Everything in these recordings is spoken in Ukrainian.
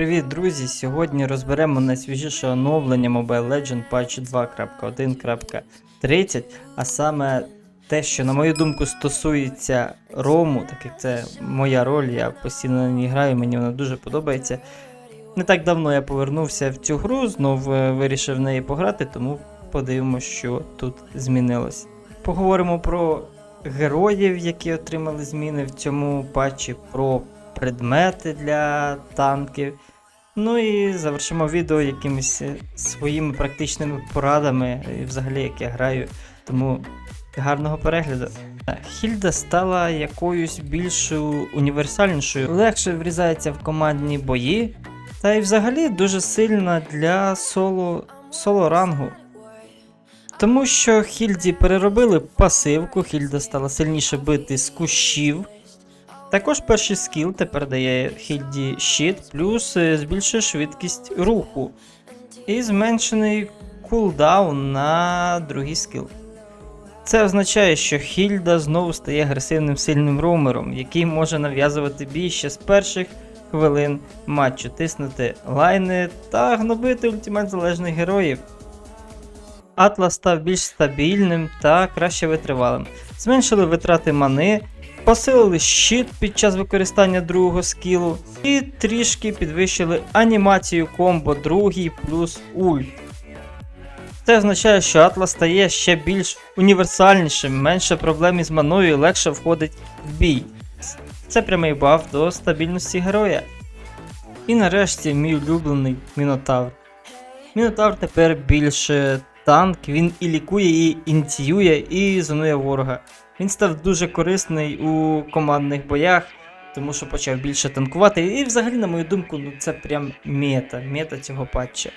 Привіт, друзі! Сьогодні розберемо найсвіжіше оновлення Mobile Legend Patch 2.1.30, а саме те, що, на мою думку, стосується рому, так як це моя роль, я постійно на ній граю, мені вона дуже подобається. Не так давно я повернувся в цю гру, знов е, вирішив в неї пограти, тому подивимося, що тут змінилось. Поговоримо про героїв, які отримали зміни в цьому патчі, про предмети для танків. Ну і завершимо відео якимись е, своїми практичними порадами, і взагалі як я граю. Тому гарного перегляду. Е, Хільда стала якоюсь більш універсальнішою, легше врізається в командні бої, та й взагалі дуже сильна для соло, соло рангу. Тому що Хільді переробили пасивку, Хільда стала сильніше бити з кущів. Також перший скіл тепер дає Хільді щит, плюс е, збільшує швидкість руху. І зменшений кулдаун на другий скіл. Це означає, що Хільда знову стає агресивним сильним роумером, який може нав'язувати бій ще з перших хвилин матчу, тиснути лайни та гнобити ультимат залежних героїв. Атлас став більш стабільним та краще витривалим. Зменшили витрати мани, посилили щит під час використання другого скілу і трішки підвищили анімацію комбо другий плюс ульт. Це означає, що Атлас стає ще більш універсальнішим, менше проблем із маною і легше входить в бій. Це прямий баф до стабільності героя. І нарешті мій улюблений Мінотавр. Мінотавр тепер більше танк, він і лікує, і ініціює, і зонує ворога. Він став дуже корисний у командних боях, тому що почав більше танкувати. І взагалі, на мою думку, ну це прям мета, мета цього патча.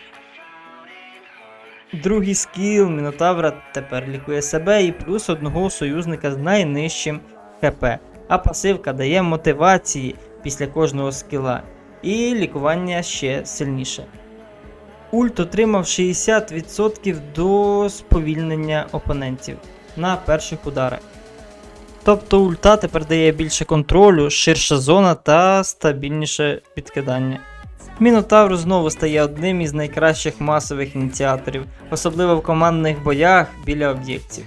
Другий скіл Мінотавра тепер лікує себе і плюс одного союзника з найнижчим ХП. А пасивка дає мотивації після кожного скіла. І лікування ще сильніше. Ульт отримав 60% до сповільнення опонентів на перших ударах. Тобто ульта тепер дає більше контролю, ширша зона та стабільніше підкидання. Мінотавр знову стає одним із найкращих масових ініціаторів, особливо в командних боях біля об'єктів.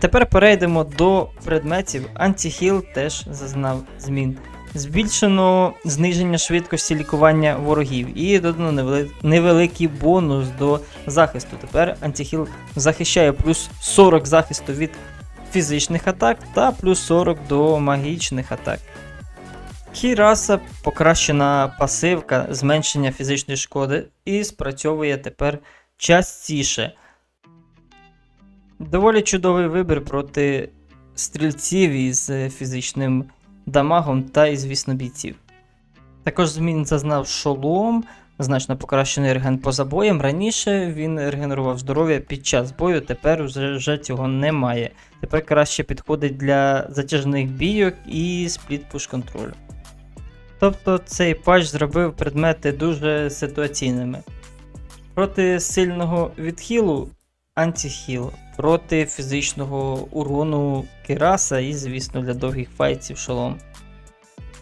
Тепер перейдемо до предметів. Антихіл теж зазнав змін. Збільшено зниження швидкості лікування ворогів і додано невеликий бонус до захисту. Тепер антихіл захищає плюс 40 захисту від фізичних атак та плюс 40 до магічних атак. Кіраса покращена пасивка зменшення фізичної шкоди і спрацьовує тепер частіше. Доволі чудовий вибір проти стрільців із фізичним дамагом та і, звісно, бійців. Також змін зазнав шолом, значно покращений реген поза боєм. Раніше він регенерував здоров'я під час бою, тепер вже, цього немає. Тепер краще підходить для затяжних бійок і спліт-пуш контролю. Тобто цей патч зробив предмети дуже ситуаційними. Проти сильного відхилу антихіл, проти фізичного урону Кираса і, звісно, для довгих файтів шолом.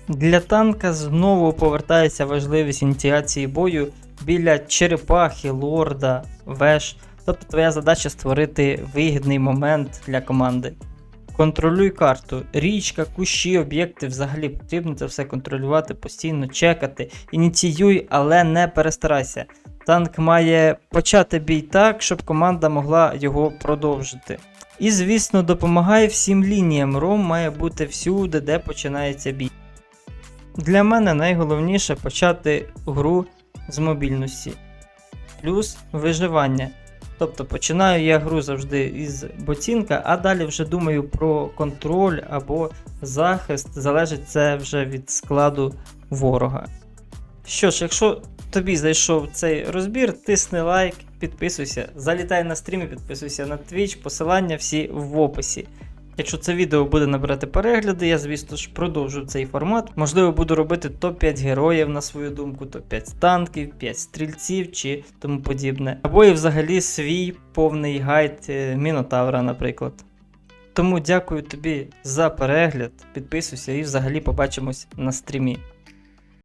Для танка знову повертається важливість ініціації бою біля черепахи, лорда, веш. Тобто твоя задача створити вигідний момент для команди. Контролюй карту. Річка, кущі, об'єкти взагалі потрібно це все контролювати, постійно чекати. Ініціюй, але не перестарайся. Танк має почати бій так, щоб команда могла його продовжити. І, звісно, допомагає всім лініям. Ром має бути всюди, де починається бій. Для мене найголовніше почати гру з мобільності. Плюс виживання. Тобто починаю я гру завжди із ботинка, а далі вже думаю про контроль або захист. Залежить це вже від складу ворога. Що ж, якщо тобі зайшов цей розбір, тисни лайк, підписуйся, залітай на стрім і підписуйся на Twitch, посилання всі в описі. Якщо це відео буде набирати перегляди, я, звісно ж, продовжу цей формат. Можливо, буду робити топ-5 героїв на свою думку, топ-5 танків, 5 стрільців чи тому подібне. Або і взагалі свій повний гайд е, Мінотавра, наприклад. Тому дякую тобі за перегляд, підписуйся і взагалі побачимось на стрімі.